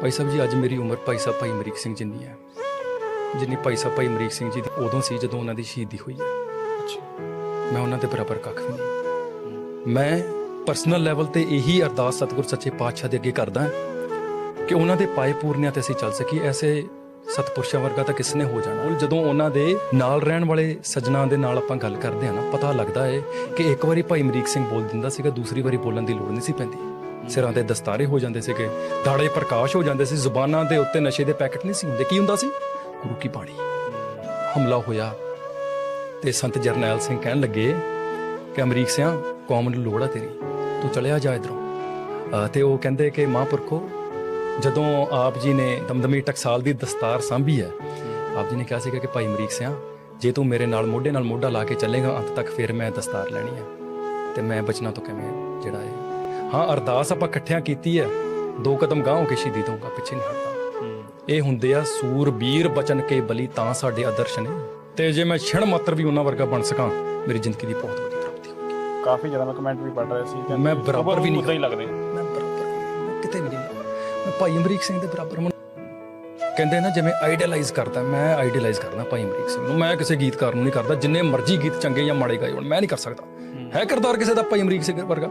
ਭਾਈ ਸਾਹਿਬ ਜੀ, ਅੱਜ ਮੇਰੀ ਉਮਰ ਭਾਈ ਸਾਹਿਬ ਭਾਈ ਅਮਰੀਕ ਸਿੰਘ ਜਿੰਨੀ ਹੈ। ਜਿੰਨੀ ਭਾਈ ਸਾਹਿਬ ਭਾਈ ਅਮਰੀਕ ਸਿੰਘ ਜੀ ਦੀ ਉਦੋਂ ਸੀ ਜਦੋਂ ਉਹਨਾਂ ਦੀ ਸ਼ਹੀਦੀ ਹੋਈ ਹੈ। ਮੈਂ ਉਹਨਾਂ ਦੇ ਬਰਾਬਰ ਕੱਖ ਵੀ ਨਹੀਂ। ਮੈਂ ਪਰਸਨਲ ਲੈਵਲ ਤੇ ਇਹੀ ਅਰਦਾਸ ਸਤਿਗੁਰ ਸੱਚੇ ਪਾਤਸ਼ਾਹ ਦੇ ਅੱਗੇ ਕਰਦਾ ਕਿ ਉਹਨਾਂ ਦੇ ਪਾਏ ਪੂਰਨਿਆਂ ਤੇ ਅਸੀਂ ਚੱਲ ਸਕੀਏ। ਐਸੇ ਸਤਪੁਰਸ਼ਾਂ ਵਰਗਾ ਤਾਂ ਕਿਸ ਨੇ ਹੋ ਜਾਣਾ? ਉਹ ਜਦੋਂ ਉਹਨਾਂ ਦੇ ਨਾਲ ਰਹਿਣ ਵਾਲੇ ਸੱਜਣਾ ਦੇ ਨਾਲ ਆਪਾਂ ਗੱਲ ਕਰਦੇ ਆ ਨਾ, ਪਤਾ ਲੱਗਦਾ ਹੈ ਕਿ ਇੱਕ ਵਾਰੀ ਭਾਈ ਅਮਰੀਕ ਸਿੰਘ ਬੋਲ ਦਿੰਦਾ ਸੀਗਾ, ਦੂਸਰੀ ਵਾਰੀ ਬੋਲਣ ਦੀ ਲੋੜ ਨਹੀਂ ਸੀ ਪੈਂਦੀ। ਸਿਰਾਂ ਤੇ ਦਸਤਾਰੇ ਹੋ ਜਾਂਦੇ ਸੀਗੇ ਦਾੜੇ ਪ੍ਰਕਾਸ਼ ਹੋ ਜਾਂਦੇ ਸੀ, ਜ਼ੁਬਾਨਾਂ ਦੇ ਉੱਤੇ ਨਸ਼ੇ ਦੇ ਪੈਕੇਟ ਨਹੀਂ ਸੀ ਹੁੰਦੇ, ਕੀ ਹੁੰਦਾ ਸੀ? ਗੁਰੂ ਕੀ ਬਾਣੀ। ਹਮਲਾ ਹੋਇਆ ਤੇ ਸੰਤ ਜਰਨੈਲ ਸਿੰਘ ਕਹਿਣ ਲੱਗੇ ਕਿ ਅਮਰੀਕ ਸਿਆਂ, ਕੌਮ ਨੂੰ ਲੋੜ ਆ ਤੇਰੀ, ਤੂੰ ਚਲਿਆ ਜਾ ਇਧਰੋਂ। ਤੇ ਉਹ ਕਹਿੰਦੇ ਕਿ ਮਹਾਂਪੁਰਖੋ, ਜਦੋਂ ਆਪ ਜੀ ਨੇ ਦਮਦਮੀ ਟਕਸਾਲ ਦੀ ਦਸਤਾਰ ਸਾਂਭੀ ਹੈ, ਆਪ ਜੀ ਨੇ ਕਿਹਾ ਸੀਗਾ ਕਿ ਭਾਈ ਅਮਰੀਕ ਸਿਆਂ, ਜੇ ਤੂੰ ਮੇਰੇ ਨਾਲ ਮੋਢੇ ਨਾਲ ਮੋਢਾ ਲਾ ਕੇ ਚੱਲੇਗਾ, ਅੰਤ ਤੱਕ ਫਿਰ ਮੈਂ ਦਸਤਾਰ ਲੈਣੀ ਹੈ ਤੇ ਮੈਂ ਬਚਣਾ ਤੋਂ ਕਿਵੇਂ ਜਿਹੜਾ ਹੈ ਹਾਂ ਅਰਦਾਸ ਆਪਾਂ ਇਕੱਠਿਆਂ ਕੀਤੀ ਹੈ। ਦੋ ਕਦਮ ਗਾਂਹ ਹੋ ਕੇ ਸ਼ਹੀਦੀ ਦਊਂਗਾ ਪਿੱਛੇ ਨਹੀਂ ਹਟਦਾ। ਇਹ ਹੁੰਦੇ ਆ ਸੂਰਬੀਰ ਬਚਨ ਕੇ ਬਲੀ ਤਾਂ ਸਾਡੇ ਆਦਰਸ਼ ਨੇ। ਤੇ ਜੇ ਮੈਂ ਛਣ ਮਾਤਰ ਵੀ ਉਹਨਾਂ ਵਰਗਾ ਬਣ ਸਕਾਂ ਮੇਰੀ ਜ਼ਿੰਦਗੀ ਦੀ ਬਹੁਤ ਵੱਡੀ ਪ੍ਰਾਪਤੀ ਹੋਊਗੀ। ਕਾਫੀ ਜ਼ਿਆਦਾ ਮੈਂ ਕਮੈਂਟ ਵੀ ਪੜ੍ਹ ਰਿਹਾ ਸੀ ਕਹਿੰਦੇ ਮੈਂ ਬਰਾਬਰ ਵੀ ਨਹੀਂ ਉੱਦਾਂ ਹੀ ਲੱਗਦੇ ਮੈਂ ਬਰਾਬਰ ਕਿਤੇ ਵੀ ਨਹੀਂ ਮੈਂ ਭਾਈ ਅਮਰੀਕ ਸਿੰਘ ਦੇ ਬਰਾਬਰ ਕਹਿੰਦੇ ਨਾ ਜਿਵੇਂ ਆਈਡੀਅਲਾਈਜ਼ ਕਰਦਾ ਮੈਂ ਆਈਡੀਅਲਾਈਜ਼ ਕਰਦਾ ਭਾਈ ਅਮਰੀਕ ਸਿੰਘ ਨੂੰ। ਮੈਂ ਕਿਸੇ ਗੀਤਕਾਰ ਨੂੰ ਨਹੀਂ ਕਰਦਾ ਜਿੰਨੇ ਮਰਜ਼ੀ ਗੀਤ ਚੰਗੇ ਜਾਂ ਮਾੜੇ ਗਾਏ ਹੋਣ ਮੈਂ ਨਹੀਂ ਕਰ ਸਕਦਾ। ਹੈ ਕਰਦਾਰ ਕਿਸੇ ਦਾ ਭਾਈ ਅਮਰੀਕ ਸਿੰਘ ਵਰਗਾ?